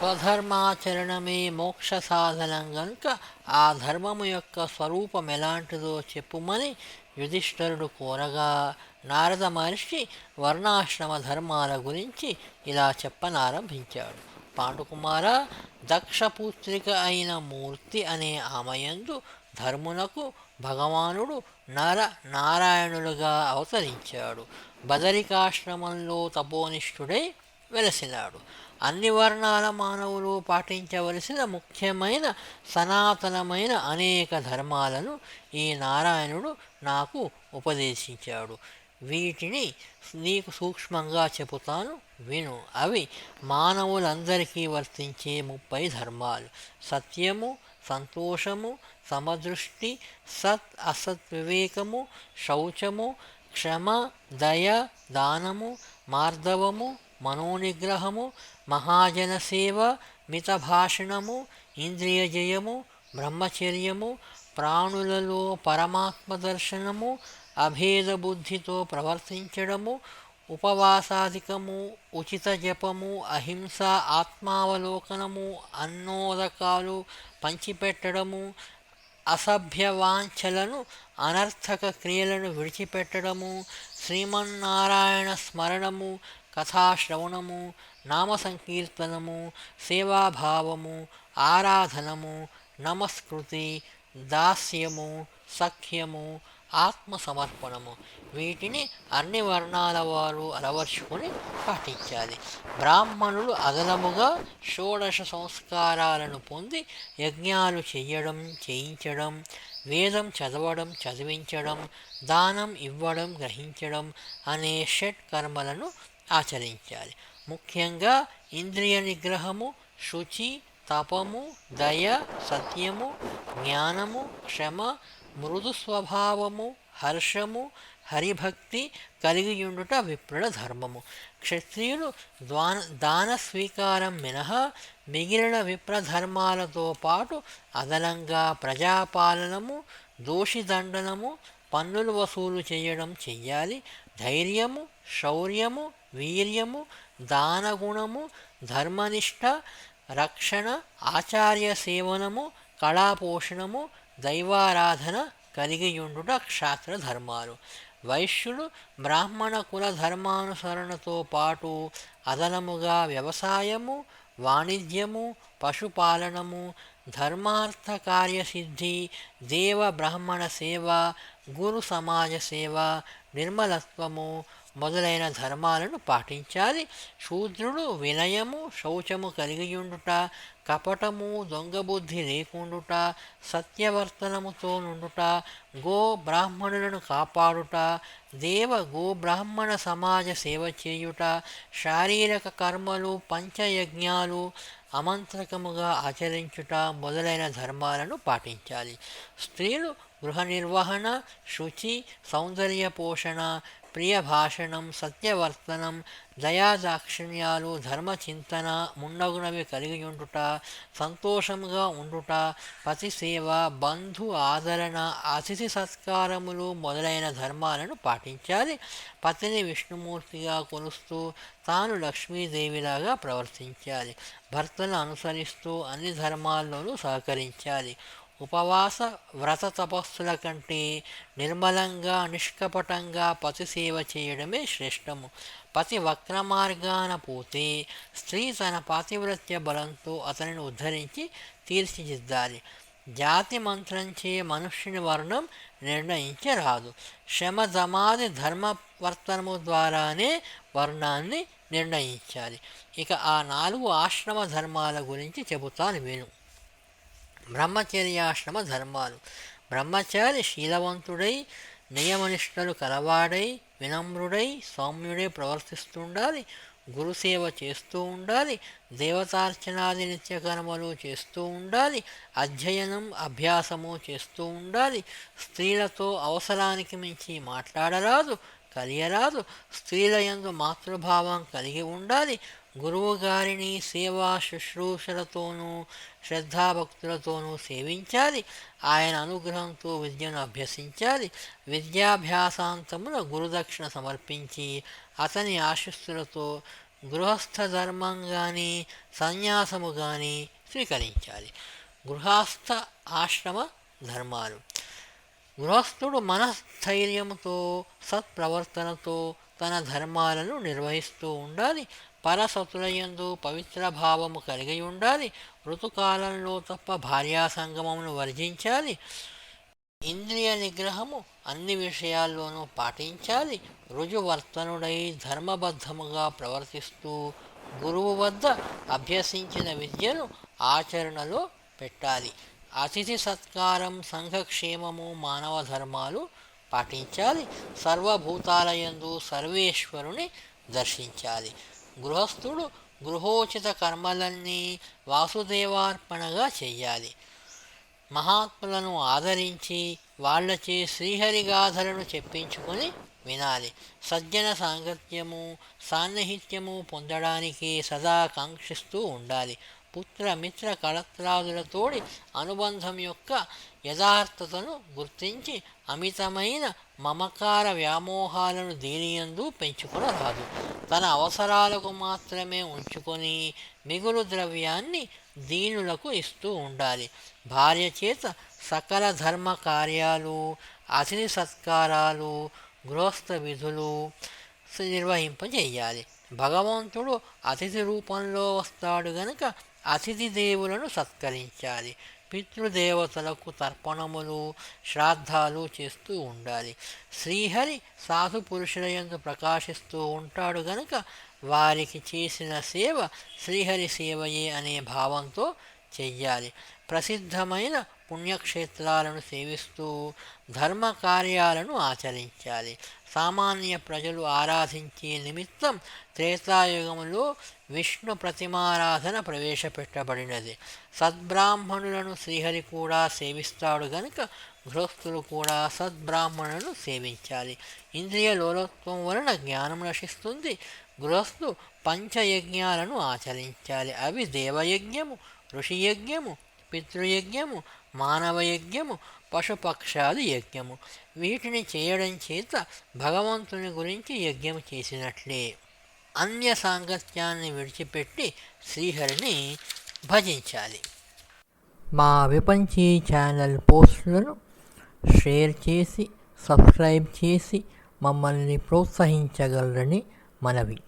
స్వధర్మాచరణమే మోక్ష సాధనం గనుక ఆ ధర్మము యొక్క స్వరూపం ఎలాంటిదో చెప్పుమని యుధిష్ఠరుడు కోరగా నారద మహర్షి వర్ణాశ్రమ ధర్మాల గురించి ఇలా చెప్పనారంభించాడు. పాండుకుమార దక్షపుత్రిక అయిన మూర్తి అనే ఆమయందు ధర్మునకు భగవానుడు నర నారాయణులుగా అవతరించాడు. బదరికాశ్రమంలో తపోనిష్ఠుడై వెలసినాడు. అన్ని వర్ణాల మానవులు పాటించవలసిన ముఖ్యమైన సనాతనమైన అనేక ధర్మాలను ఈ నారాయణుడు నాకు ఉపదేశించాడు. వీటిని నీకు సూక్ష్మంగా చెబుతాను విను. అవి మానవులందరికీ వర్తించే ముప్పై ధర్మాలు. సత్యము సంతోషము సమదృష్టి సత్ అసత్ వివేకము శౌచము క్షమ దయ దానము మార్ధవము మనోనిగ్రహము మహాజన సేవ మితభాషణము ఇంద్రియ జయము బ్రహ్మచర్యము ప్రాణులలో పరమాత్మ దర్శనము అభేద బుద్ధితో ప్రవర్తించడము ఉపవాసాధికము ఉచిత జపము అహింస ఆత్మావలోకనము అన్నోదకాలు పంచిపెట్టడము అసభ్య వాంఛలను అనర్థక క్రియలను విడిచిపెట్టడము శ్రీమన్నారాయణ స్మరణము కథాశ్రవణము నామ సంకీర్తనము సేవాభావము ఆరాధనము నమస్కృతి దాస్యము సఖ్యము ఆత్మ సమర్పణము వీటిని అన్ని వర్ణాల వారు అలవర్చుకొని పాటించాలి. బ్రాహ్మణులు అదనముగా షోడశ సంస్కారాలను పొంది యజ్ఞాలు చెయ్యడం చేయించడం వేదం చదవడం చదివించడం దానం ఇవ్వడం గ్రహించడం అనే షట్ కర్మలను ఆచరించాలి. ముఖ్యంగా ఇంద్రియ నిగ్రహము శుచి తపము దయ సత్యము జ్ఞానము క్షమ మృదు స్వభావము హర్షము హరిభక్తి కలిగియుండుట విప్రుల ధర్మము. క్షత్రియులు ద్వాన దాన స్వీకారం మినహా మిగిలిన విప్ర ధర్మాలతో పాటు అదనంగా ప్రజాపాలనము దోషిదండనము పన్నులు వసూలు చేయడం చెయ్యాలి. ధైర్యము శౌర్యము వీర్యము దానగుణము ధర్మనిష్ట రక్షణ ఆచార్య సేవనము కళాపోషణము దైవారాధన కలిగియుండుట క్షాత్ర ధర్మాలు వైశ్యుడు బ్రాహ్మణ కుల ధర్మానుసరణతో పాటు అదనముగా వ్యవసాయము వాణిజ్యము పశుపాలనము ధర్మార్థ కార్యసిద్ధి దేవ బ్రాహ్మణ సేవ గురు సమాజ సేవ నిర్మలత్వము మొదలైన ధర్మాలను పాటించాలి. శూద్రుడు వినయము శౌచము కలిగియుండుట కపటము దొంగబుద్ధి లేకుండుట సత్యవర్తనముతో నుండుట గో బ్రాహ్మణులను కాపాడుట దేవ గో బ్రాహ్మణ సమాజ సేవ చేయుట శారీరక కర్మలు పంచయజ్ఞాలు అమంత్రకముగా ఆచరించుట మొదలైన ధర్మాలను పాటించాలి. స్త్రీలు గృహ నిర్వహణ శుచి సౌందర్య పోషణ ప్రియ భాషణం సత్యవర్తనం దయాదాక్షిణ్యాలు ధర్మచింతన ముండగునవి కలిగి ఉండుట సంతోషముగా ఉండుట పతి సేవ బంధు ఆదరణ అతిథి సత్కారములు మొదలైన ధర్మాలను పాటించాలి. పతిని విష్ణుమూర్తిగా కొలుస్తూ తాను లక్ష్మీదేవిలాగా ప్రవర్తించాలి. భర్తను అనుసరిస్తూ అన్ని ధర్మాల్లోనూ సహకరించాలి. ఉపవాస వ్రత తపస్సుల కంటే నిర్మలంగా నిష్కపటంగా పతి సేవ చేయడమే శ్రేష్టము. పతి వక్ర మార్గాన పోతే స్త్రీ తన పాతివ్రత్య బలంతో అతనిని ఉద్ధరించి తీర్చిదిద్దాలి. జాతి మంత్రంచే మనుష్యుని వర్ణం నిర్ణయించరాదు. శమధమాది ధర్మవర్తనము ద్వారానే వర్ణాన్ని నిర్ణయించాలి. ఇక ఆ నాలుగు ఆశ్రమ ధర్మాల గురించి చెబుతాను విను. బ్రహ్మచర్యాశ్రమ ధర్మాలు. బ్రహ్మచారి శీలవంతుడై నియమనిష్టలు కలవాడై వినమ్రుడై సౌమ్యుడై ప్రవర్తిస్తుండాలి గురుసేవ చేస్తూ ఉండాలి దేవతార్చనాది నిత్యకర్మలు చేస్తూ ఉండాలి అధ్యయనం అభ్యాసము చేస్తూ ఉండాలి స్త్రీలతో అవసరానికి మించి మాట్లాడరాదు కలియరాదు స్త్రీల యందు మాతృభావం కలిగి ఉండాలి గురువుగారిని సేవా శుశ్రూషలతోనూ శ్రద్ధాభక్తులతోనూ సేవించాలి. ఆయన అనుగ్రహంతో విద్యను అభ్యసించాలి. విద్యాభ్యాసాంతమున గురుదక్షిణ సమర్పించి అతని ఆశస్సులతో గృహస్థ ధర్మం కానీ సన్యాసము కానీ స్వీకరించాలి. గృహస్థ ఆశ్రమ ధర్మాలు. గృహస్థుడు మనస్థైర్యంతో సత్ప్రవర్తనతో తన ధర్మాలను నిర్వహిస్తూ ఉండాలి. పరసతులయందు పవిత్ర భావము కలిగి ఉండాలి. ఋతుకాలంలో తప్ప భార్యా సంగమమును వర్జించాలి. ఇంద్రియ నిగ్రహము అన్ని విషయాల్లోనూ పాటించాలి. రుజువర్తనుడై ధర్మబద్ధముగా ప్రవర్తిస్తూ గురువు వద్ద అభ్యసించిన విద్యను ఆచరణలో పెట్టాలి. అతిథి సత్కారం సంఘక్షేమము మానవ ధర్మాలు పాటించాలి. సర్వభూతాలయందు సర్వేశ్వరుని దర్శించాలి. గృహస్థుడు గృహోచిత కర్మలన్నీ వాసుదేవార్పణగా చెయ్యాలి. మహాత్ములను ఆదరించి వాళ్ళచే శ్రీహరిగాథలను చెప్పించుకొని వినాలి. సజ్జన సాంగత్యము సాన్నిహిత్యము పొందడానికి సదా కాంక్షిస్తూ ఉండాలి. పుత్ర మిత్ర కళత్రాదులతోడి అనుబంధం యొక్క యథార్థతను గుర్తించి అమితమైన మమకార వ్యామోహాలను దీనియందు పెంచుకునరాదు. తన అవసరాలకు మాత్రమే ఉంచుకొని మిగులు ద్రవ్యాన్ని దీనులకు ఇస్తూ ఉండాలి. భార్య చేత సకల ధర్మ కార్యాలు అతిథి సత్కారాలు గృహస్థ విధులు నిర్వహింపజేయాలి. భగవంతుడు అతిథి రూపంలో వస్తాడు గనుక అతిథి దేవులను సత్కరించాలి. పితృదేవతలకు తర్పణములు శ్రాద్ధాలు చేస్తూ ఉండాలి. శ్రీహరి సాధు పురుషుల యందు ప్రకాశిస్తూ ఉంటాడు గనుక వారికి చేసిన సేవ శ్రీహరి సేవయే అనే భావంతో చెయ్యాలి. ప్రసిద్ధమైన పుణ్యక్షేత్రాలను సేవిస్తూ ధర్మ కార్యాలను ఆచరించాలి. సామాన్య ప్రజలు ఆరాధించే నిమిత్తం త్రేతాయుగంలో విష్ణు ప్రతిమారాధన ప్రవేశపెట్టబడినది. సద్బ్రాహ్మణులను శ్రీహరి కూడా సేవిస్తాడు గనుక గృహస్థులు కూడా సద్బ్రాహ్మణులను సేవించాలి. ఇంద్రియ లోలత్వం వలన జ్ఞానం నశిస్తుంది. గృహస్థు పంచయజ్ఞాలను ఆచరించాలి. అవి దేవయజ్ఞము ఋషియజ్ఞము పితృయజ్ఞము మానవయజ్ఞము పశుపక్షాది యజ్ఞము. వీటిని చేయడం చేత భగవంతుని గురించి యజ్ఞం చేసినట్లే. అన్య సాంగత్యాన్ని విడిచిపెట్టి శ్రీహరిని భజించాలి. మా విపంచీ ఛానల్ పోస్టులను షేర్ చేసి సబ్స్క్రైబ్ చేసి మమ్మల్ని ప్రోత్సహించగలరని మనవి.